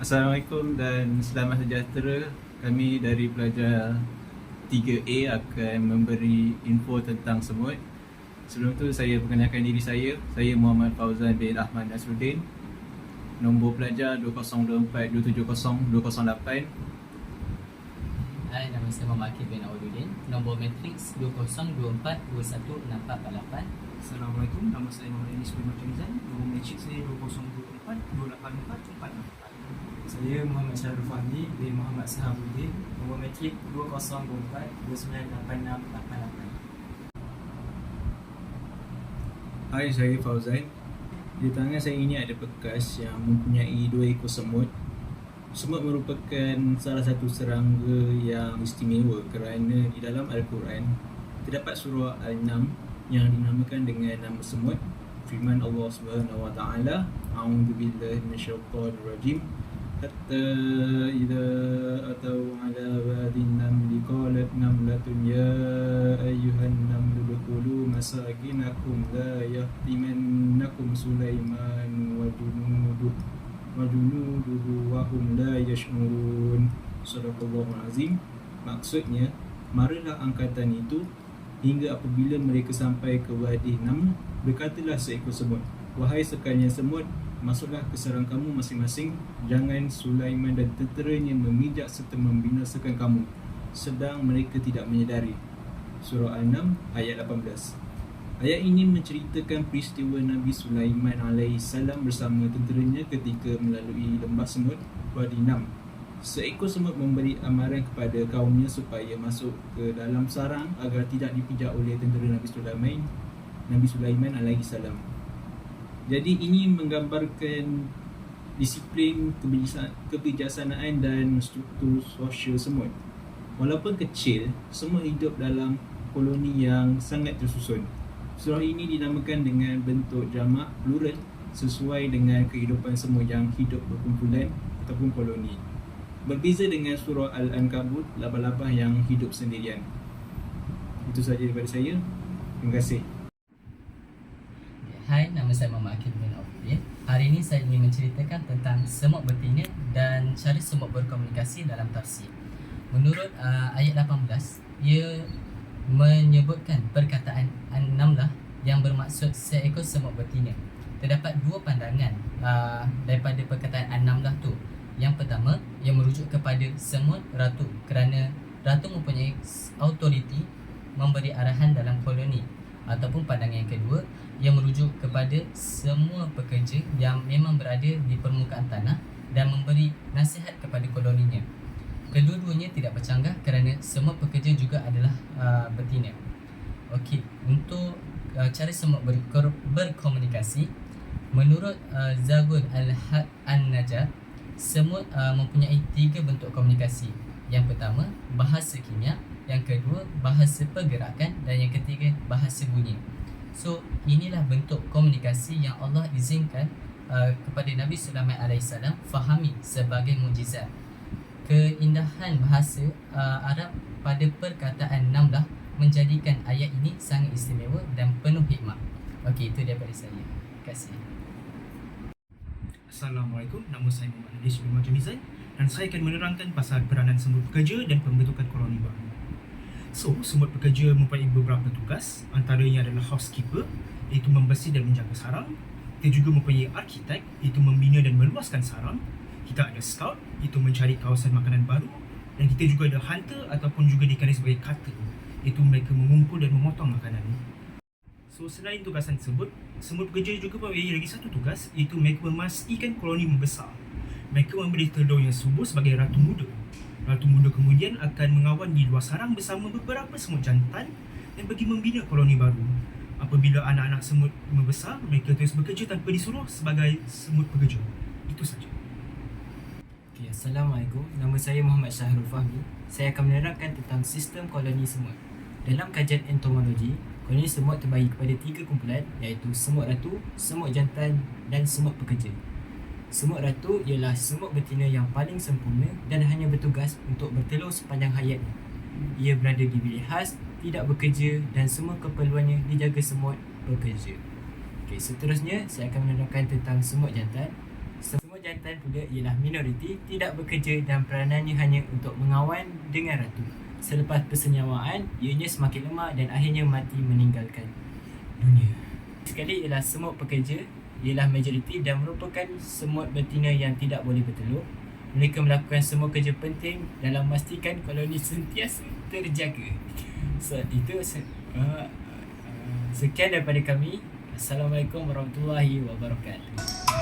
Assalamualaikum dan selamat sejahtera. Kami dari pelajar 3A akan memberi info tentang semut. Sebelum tu saya perkenalkan diri saya. Saya Muhammad Fauzan bin Ahmad Nasruddin. Nombor pelajar 2024 270 208. Hai, nama saya Muhammad Akib bin Auluddin Nombor matrix 2024-216448 Assalamualaikum, nama saya Muhammad Anis bin Martinizan Nombor matchik saya 2024-284-44 Saya Muhammad Syarul Fahmi bin Muhammad Sahabuddin Nombor matrik 2024-298888 Hai, saya Fauzan. Di tangan saya ini ada bekas yang mempunyai dua ekor semut. Semut merupakan salah satu serangga yang istimewa kerana di dalam Al-Quran terdapat surah Al-Nam yang dinamakan dengan nama semut. Firman Allah Subhanahu Wa Taala, "A'udzu billahi minasyaitonir rajim." Hatta idza atau ala wadin namli qalat namlatun ya ayyuhan namlu dukhulu masakinakum la yahtimannakum Sulaiman wa junuduh wa junuduhu wa hum la yash'urun. Sadaqallahu azim. Maksudnya, marilah angkatan itu hingga apabila mereka sampai ke Wadi Nam, berkatalah seekor semut, wahai sekalian semut, masuklah ke sarang kamu masing-masing, jangan Sulaiman dan tenteranya memijak serta membinasakan kamu, sedang mereka tidak menyedari. Surah Al-Nam ayat 18. Ayat ini menceritakan peristiwa Nabi Sulaiman AS bersama tenteranya ketika melalui lembah semut Wadi Nam. Seekor semut memberi amaran kepada kaumnya supaya masuk ke dalam sarang agar tidak dipijak oleh tentera Nabi Sulaiman Nabi Sulaiman alaihi salam. Jadi ini menggambarkan disiplin kebijaksanaan, dan struktur sosial semut. Walaupun kecil, semut hidup dalam koloni yang sangat tersusun. Surah ini dinamakan dengan bentuk jamak plural sesuai dengan kehidupan semut yang hidup berkumpulan ataupun koloni. Berbeza dengan surah Al-Ankabut, labah-labah yang hidup sendirian. Itu sahaja daripada saya. Terima kasih. Saya Muhammad Akib bin Auluddin Hari ini saya ingin menceritakan tentang semut betina dan cara semut berkomunikasi dalam tafsir. Menurut uh, ayat 18, ia menyebutkan perkataan An-Namlah yang bermaksud seekor semut betina. Terdapat dua pandangan uh, daripada perkataan An-Namlah tu. Yang pertama, ia merujuk kepada semut ratu kerana ratu mempunyai autoriti memberi arahan dalam koloni ataupun pandangan yang kedua yang merujuk kepada semua pekerja yang memang berada di permukaan tanah dan memberi nasihat kepada koloninya. Kedua-duanya tidak bercanggah kerana semua pekerja juga adalah uh, betina. Okey, untuk uh, cara semua ber- berkomunikasi menurut uh, Zagun Al-Najjar semut uh, mempunyai tiga bentuk komunikasi. Yang pertama, bahasa kimia, yang kedua, bahasa pergerakan dan yang ketiga, bahasa bunyi. So, inilah bentuk komunikasi yang Allah izinkan uh, kepada Nabi Sulaiman AS fahami sebagai mujizat. Keindahan bahasa uh, Arab pada perkataan Namlah menjadikan ayat ini sangat istimewa dan penuh hikmah. Okey, itu daripada saya. Terima kasih. Assalamualaikum, nama saya Muhammad Anis bin Martinizan Dan saya akan menerangkan pasal peranan semut pekerja dan pembentukan koloni baru So, semut pekerja mempunyai beberapa tugas. Antaranya adalah housekeeper Iaitu membersih dan menjaga sarang. Kita juga mempunyai arkitek Iaitu membina dan meluaskan sarang. Kita ada scout Iaitu mencari kawasan makanan baru. Dan kita juga ada hunter Ataupun juga dikenali sebagai cutter Iaitu mereka mengumpul dan memotong makanan. So selain tugasan tersebut, semut pekerja juga mempunyai lagi satu tugas iaitu mereka memastikan koloni membesar. Mereka memberi telur yang subur sebagai ratu muda. Ratu muda kemudian akan mengawan di luar sarang bersama beberapa semut jantan dan pergi membina koloni baru. Apabila anak-anak semut membesar, mereka terus bekerja tanpa disuruh sebagai semut pekerja. Itu saja. Okay, Assalamualaikum, nama saya Muhammad Syahrul Fahmi Saya akan menerangkan tentang sistem koloni semut Dalam kajian entomologi, koloni semut terbagi kepada tiga kumpulan iaitu semut ratu, semut jantan dan semut pekerja Semut ratu ialah semut betina yang paling sempurna dan hanya bertugas untuk bertelur sepanjang hayatnya Ia berada di bilik khas, tidak bekerja dan semua keperluannya dijaga semut pekerja Okay, seterusnya saya akan menerangkan tentang semut jantan Semut jantan pula ialah minoriti tidak bekerja dan peranannya hanya untuk mengawan dengan ratu. Selepas persenyawaan, ianya semakin lemah dan akhirnya mati meninggalkan dunia. Sekali ialah semut pekerja ialah majoriti dan merupakan semut betina yang tidak boleh bertelur. Mereka melakukan semua kerja penting dalam memastikan koloni sentiasa terjaga. So, itu uh, uh, sekian daripada kami. Assalamualaikum warahmatullahi wabarakatuh.